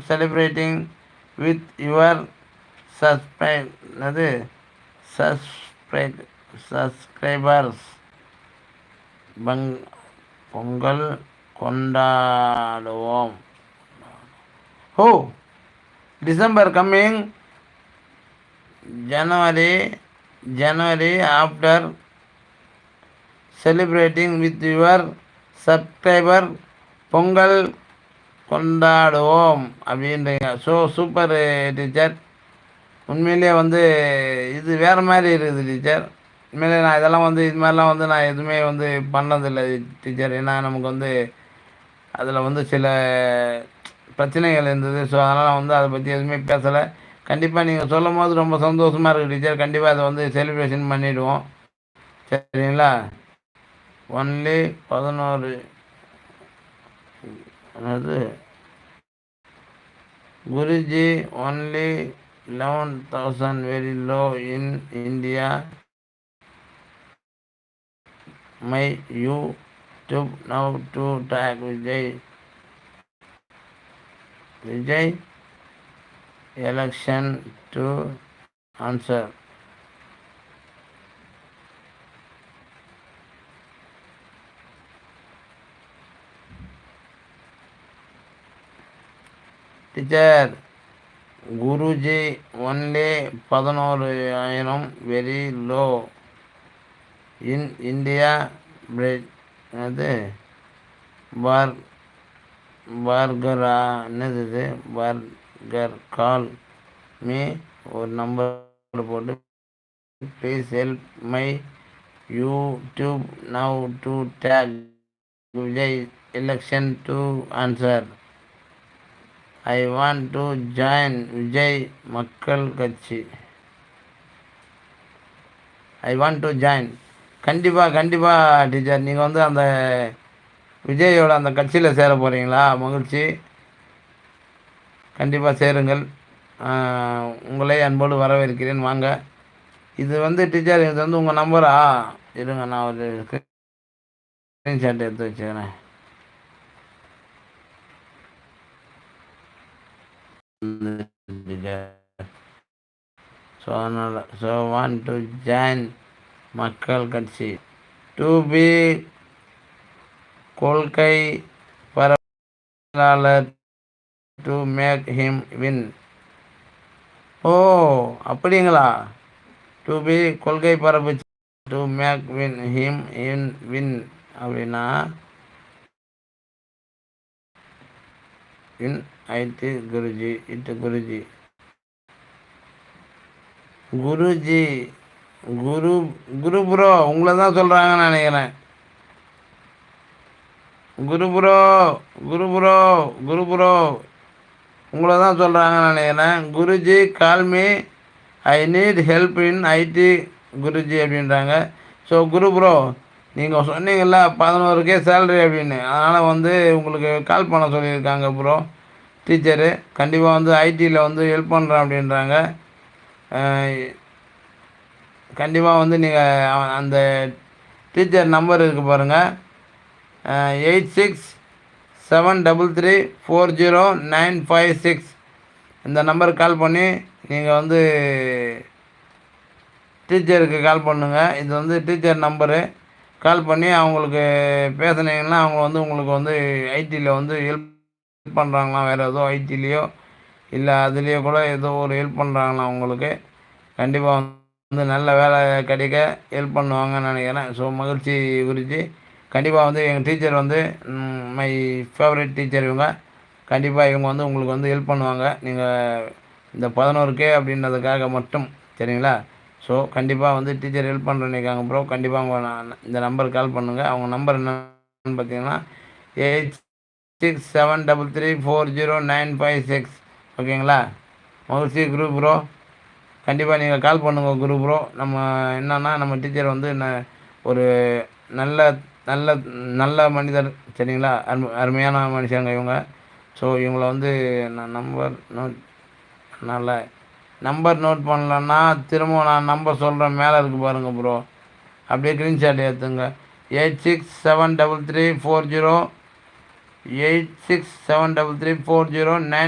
celebrating with your subscribe அது subscribe subscribers பங் Pongal கொண்டாடுவோம் oh December coming January January after celebrating with your subscriber Pongal கொண்டாடுவோம் அப்படின்றீங்க. So super teacher உண்மையிலேயே வந்து இது வேறு மாதிரி இருக்குது டீச்சர் உண்மையிலே நான் இதெல்லாம் வந்து இது மாதிரிலாம் வந்து நான் எதுவுமே வந்து பண்ணதில்லை டீச்சர் ஏன்னா நமக்கு வந்து அதில் வந்து சில பிரச்சனைகள் இருந்தது. ஸோ அதனால் வந்து அதை பற்றி எதுவுமே பேசலை. கண்டிப்பாக நீங்கள் சொல்லும் போது ரொம்ப சந்தோஷமாக இருக்குது டீச்சர் கண்டிப்பாக அதை வந்து செலிப்ரேஷன் பண்ணிவிடுவோம் சரிங்களா? ஒன்லி பதினோரு அதாவது Guruji only eleven thousand very low in India my YouTube now to take Vijay Vijay election to answer teacher Guruji only பதினோரு ஆயிரம் வெரி லோ இன் இந்தியா அது பார் பார்கரா என்னது இது? பார்கர் கால் மீ ஒரு நம்பர் போட்டு please help my YouTube now to take Vijay election to answer I want to join Vijay மக்கள் கட்சி. ஐ வாண்ட் டு ஜாயின் கண்டிப்பாக கண்டிப்பாக டீச்சர் நீங்கள் வந்து அந்த விஜயோட அந்த கட்சியில் சேர போகிறீங்களா மகிழ்ச்சி. கண்டிப்பாக சேருங்கள். உங்களே அன்போடு வரவேற்கிறேன். வாங்க. இது வந்து டீச்சர் இது வந்து உங்கள் நம்பரா இருங்க நான் ஒரு ஸ்க்ரீன்ஷாட் எடுத்து வச்சுக்கிறேன். ஸோ அதனால் ஸோ வான் டு ஜாயின் மக்கள் கட்சி. டு பி கொள்கை பரவாளர் டு மேக் ஹிம் வின் ஓ அப்படிங்களா? டு பி கொள்கை பரப்பு to make win him in win அப்படின்னா இன் ஐடி குருஜி இட்டு குருஜி. குருஜி குரு குரு ப்ரோ உங்களை தான் சொல்கிறாங்கன்னு நினைக்கிறேன். குரு ப்ரோ குரு ப்ரோ குரு ப்ரோ உங்களை தான் சொல்கிறாங்கன்னு நினைக்கிறேன். Guruji call me I need help in ID Guruji அப்படின்றாங்க. ஸோ குரு ப்ரோ நீங்கள் சொன்னீங்கல்ல பதினோருக்கே சேலரி அப்படின்னு. அதனால் வந்து உங்களுக்கு கால் பண்ண சொல்லியிருக்காங்க ப்ரோ டீச்சரு கண்டிப்பாக வந்து ஐடியில் வந்து ஹெல்ப் பண்ணுறேன் அப்படின்றாங்க. கண்டிப்பாக வந்து நீங்கள் அந்த டீச்சர் நம்பர் இருக்குது பாருங்கள் eight six seven double three four zero nine five six இந்த நம்பருக்கு கால் பண்ணி நீங்கள் வந்து டீச்சருக்கு கால் பண்ணுங்கள் இது வந்து டீச்சர் நம்பரு கால் பண்ணி அவங்களுக்கு பேசுனீங்கன்னா அவங்க வந்து உங்களுக்கு வந்து ஐடியில் வந்து ஹெல்ப் பண்ணுறாங்களாம் வேறு ஏதோ ஐடிலேயோ இல்லை அதுலேயோ கூட ஏதோ ஒரு ஹெல்ப் பண்ணுறாங்களாம் உங்களுக்கு? கண்டிப்பாக வந்து நல்ல வேலை கிடைக்க ஹெல்ப் பண்ணுவாங்கன்னு நினைக்கிறேன். ஸோ மகிழ்ச்சி குறித்து கண்டிப்பாக வந்து எங்கள் டீச்சர் வந்து மை ஃபேவரட் டீச்சர் இவங்க. கண்டிப்பாக இவங்க வந்து உங்களுக்கு வந்து ஹெல்ப் பண்ணுவாங்க. நீங்கள் இந்த பதினோரு கே அப்படின்றதுக்காக மட்டும் சரிங்களா? ஸோ கண்டிப்பாக வந்து டீச்சர் ஹெல்ப் பண்ணுறேன்னு ப்ரோ கண்டிப்பாக அவங்க இந்த நம்பருக்கு கால் பண்ணுங்கள் அவங்க நம்பர் என்னன்னு பார்த்தீங்கன்னா eight six seven double three four zero nine five six ஓகேங்களா மகிழ்ச்சி குரூப் ப்ரோ கண்டிப்பாக நீங்கள் கால் பண்ணுங்கள் குரு ப்ரோ நம்ம என்னன்னா நம்ம டீச்சர் வந்து என்ன ஒரு நல்ல நல்ல நல்ல மனிதர். சரிங்களா? அருமை அருமையான மனுஷங்க இவங்க. ஸோ இவங்கள வந்து நான் நம்பர் நோட் நல்லா நம்பர் நோட் பண்ணலன்னா திரும்ப நான் நம்பர் சொல்கிறேன் மேலே இருக்குது பாருங்கள் ப்ரோ அப்படியே க்ரீன்ஷாட் ஏற்றுங்க eight six seven double three four zero eight six seven double three four zero nine